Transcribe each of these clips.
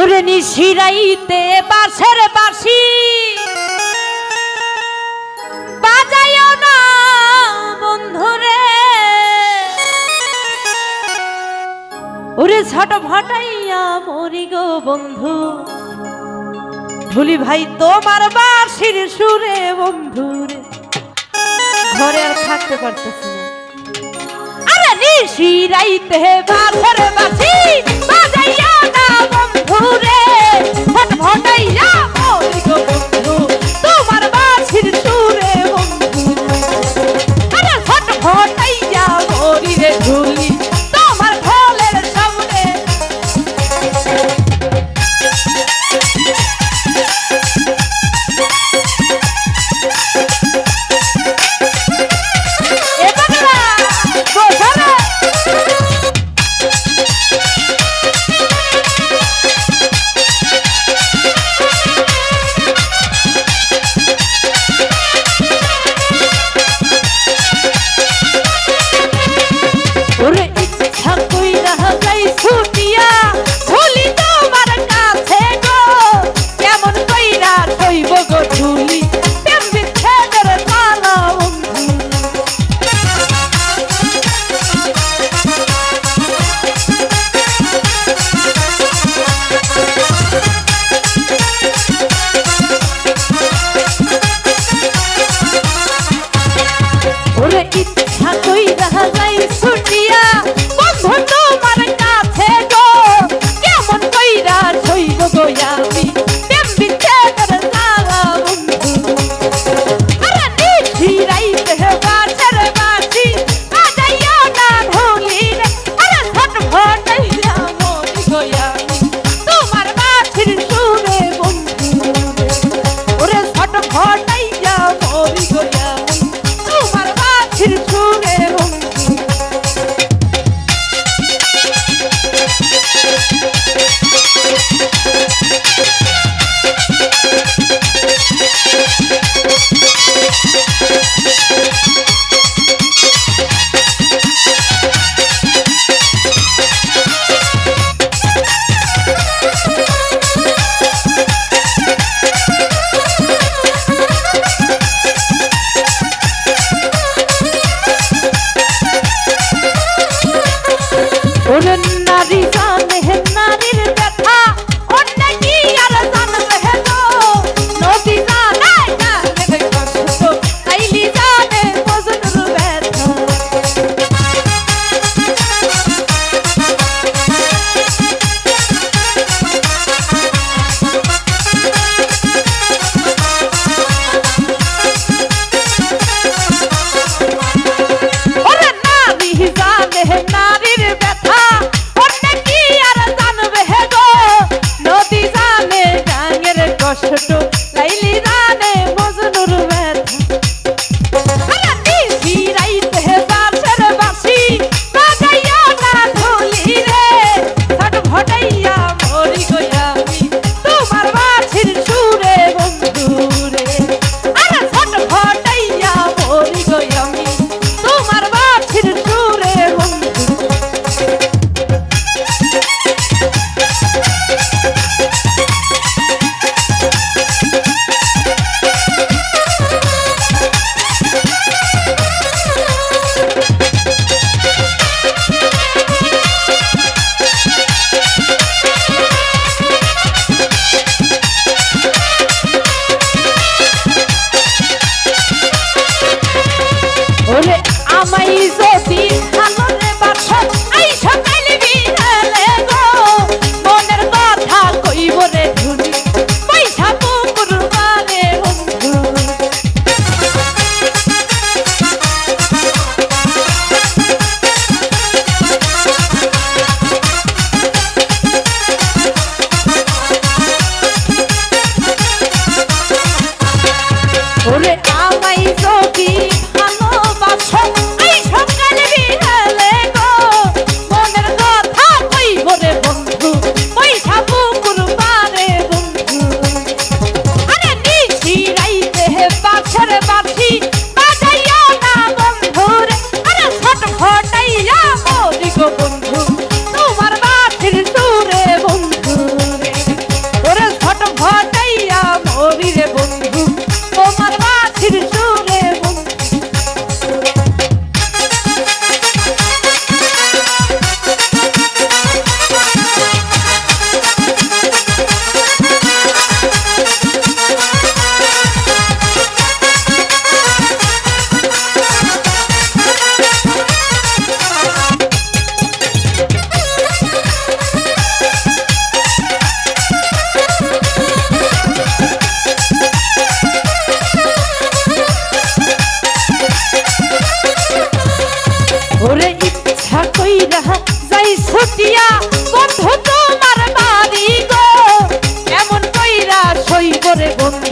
ওরে নিশিরাইতে বাঁশের বাঁশি। বাজাইও না বন্ধুরে। ওরে ছট ভাটাইয়া মরি গো বন্ধু। ঢুলি ভাই, তোমার বাঁশির সুরে বন্ধুরে। ঘরে আর থাকতে পারতেছি না। আরে নিশিরাইতে বাঁশের বাঁশি। ঘুরে ভট ভটাইয়া দয়াল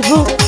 vous.